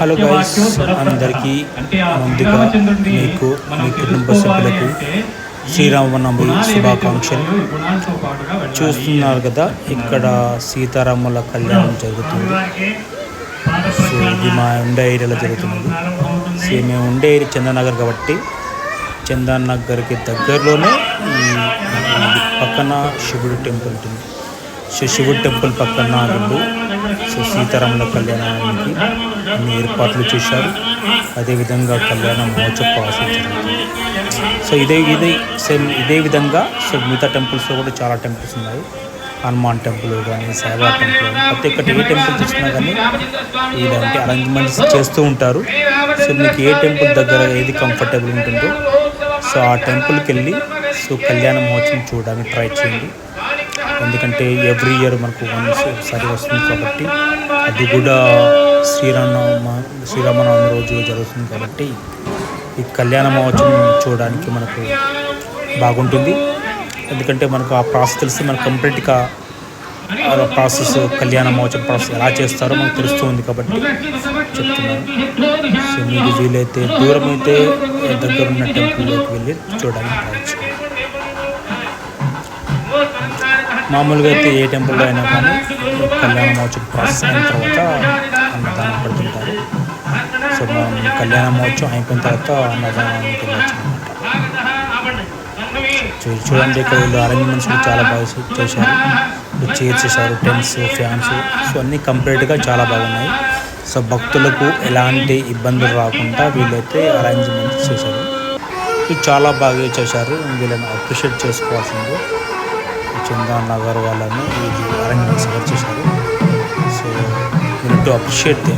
Hello guys. అందరికీ ముందుగా మీకు మీ కుటుంబ సభ్యులకు శ్రీరామనవమి శుభాకాంక్షలు. చూస్తున్నారు కదా ఇక్కడ సీతారాముల కళ్యాణం జరుగుతుంది. సో ఇది మా ఉండే ఏరియాలో జరుగుతున్నది సో మేము ఉండే ఏరియా చందనగర్ కాబట్టి చందన్ నగర్కి దగ్గరలోనే ఈ పక్కన శివుడు టెంపుల్ ఉంటుంది. సో శివుడు టెంపుల్ పక్కన వీళ్ళు సో సీతారాముల కళ్యాణానికి అన్ని ఏర్పాట్లు చేశారు. అదేవిధంగా కళ్యాణ మహోత్సవ జరుగుతుంది సో ఇదే ఇదే సేమ్ ఇదే విధంగా సో మిగతా టెంపుల్స్లో కూడా చాలా టెంపుల్స్ ఉన్నాయి. హనుమాన్ టెంపుల్ కానీ సాయిబాబా టెంపుల్ కానీ ప్రతి ఒక్కటి ఏ టెంపుల్ చూసినా కానీ ఇలాంటి అరేంజ్మెంట్స్ చేస్తూ ఉంటారు. సో మీకు ఏ టెంపుల్ దగ్గర ఏది కంఫర్టబుల్ ఉంటుందో సో ఆ టెంపుల్కి వెళ్ళి సో కళ్యాణ మహోత్సవం చూడడానికి ట్రై చేయండి. అంటే ఎవ్రీ ఇయర్ మనకు ఒకసారి వస్తుంది కాబట్టి అది కూడా శ్రీరామ శ్రీరామనవమి రోజు జరుగుతుంది కాబట్టి ఈ కళ్యాణ మహోత్సవం చూడడానికి మనకు బాగుంటుంది. ఎందుకంటే మనకు ఆ ప్రాసెస్ తెలిసి మనకు కంప్లీట్గా ప్రాసెస్ కళ్యాణ మహోత్సవం ప్రాసెస్ ఎలా చేస్తారో మనకు తెలుస్తూ ఉంది కాబట్టి చెప్తున్నాను. సో మీకు వీలైతే దూరం అయితే దగ్గర ఉన్న టెంపుల్లోకి వెళ్ళి చూడడానికి ట్రై మామూలుగా అయితే ఏ టెంపుల్లో అయినా కానీ కళ్యాణ మహోత్సవం ప్రాసెస్ అయిన తర్వాత అన్నదానం పెడుతుంటారు. సో మనం కళ్యాణ మహోత్సవం అయిపోయిన తర్వాత అన్నదానానికి వెళ్ళచ్చు అనమాట చూ- చూడండి ఇక్కడ వీళ్ళు అరేంజ్మెంట్స్ చాలా బాగా చేశారు. చైర్స్ చేశారు టెన్స్ ఫ్యాన్స్ సో అన్నీ కంప్లీట్గా చాలా బాగున్నాయి. సో భక్తులకు ఎలాంటి ఇబ్బందులు రాకుండా వీళ్ళైతే అరేంజ్మెంట్స్ చేశారు. చాలా బాగా చేశారు. వీళ్ళని అప్రిషియేట్ చేసుకోవాల్సింది. చందన్ నగర్ వాళ్ళని ఇది అరేంజ్మెంట్స్ ఎవరు చేశారు. So you to appreciate